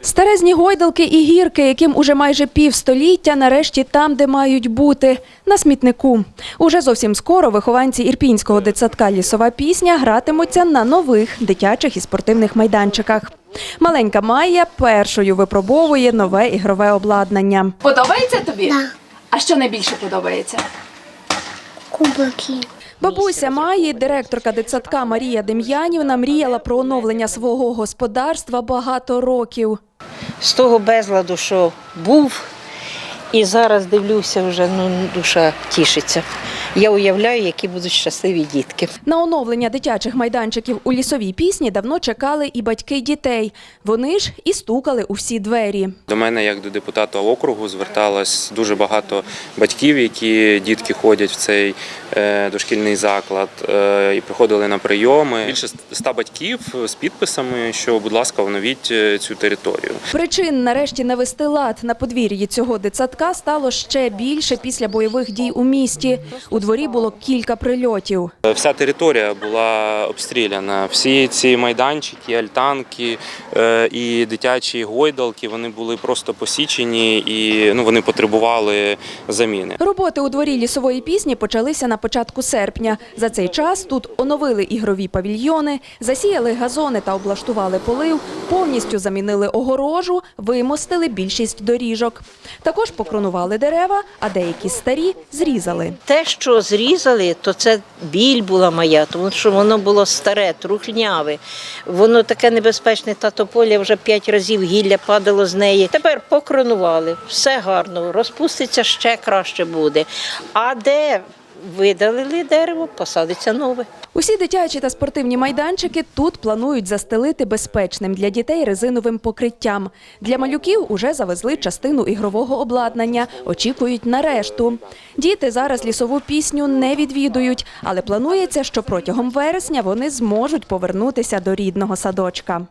Старезні гойдалки і гірки, яким уже майже півстоліття, нарешті там, де мають бути на смітнику. Уже зовсім скоро вихованці ірпінського дитсадка Лісова пісня гратимуться на нових дитячих і спортивних майданчиках. Маленька Майя першою випробовує нове ігрове обладнання. Подобається тобі? Да. А що найбільше подобається? Кубики. Бабуся Маї, директорка дитсадка Марія Дем'янівна, мріяла про оновлення свого господарства багато років. з того безладу, що був, і зараз дивлюся, вже ну, душа тішиться. Я уявляю, які будуть щасливі дітки. На оновлення дитячих майданчиків у лісовій пісні давно чекали і батьки дітей. Вони ж і стукали у всі двері. До мене, як до депутата округу, зверталось дуже багато батьків, які дітки ходять в цей е, дошкільний заклад е, і приходили на прийоми. Більше ста батьків з підписами, що, будь ласка, оновіть е, цю територію. Причин нарешті навести лад на подвір'ї цього дитсадка стало ще більше після бойових дій у місті. У дворі було кілька прильотів. Е, Вся територія була обстріляна. Всі ці майданчики, альтанки е, і дитячі гойдалки вони були просто посічені і ну вони потребували заміни. Роботи у дворі лісової пісні почалися на початку серпня. За цей час тут оновили ігрові павільйони, засіяли газони та облаштували полив, повністю замінили огорожу, вимостили більшість доріжок. Також покронували дерева, а деякі старі зрізали. Те, що зрізали, то це біль була моя, тому що воно було старе, трухляве. Воно таке небезпечне, та тополя вже п'ять разів гілля падало з неї. Тепер покронували, все гарно, розпуститься ще краще буде. А де видалили дерево, посадиться нове. Усі дитячі та спортивні майданчики тут планують застелити безпечним для дітей резиновим покриттям. Для малюків уже завезли частину ігрового обладнання, очікують на решту. Діти зараз лісову пісню не відвідують, але планується, що протягом вересня вони зможуть повернутися до рідного садочка.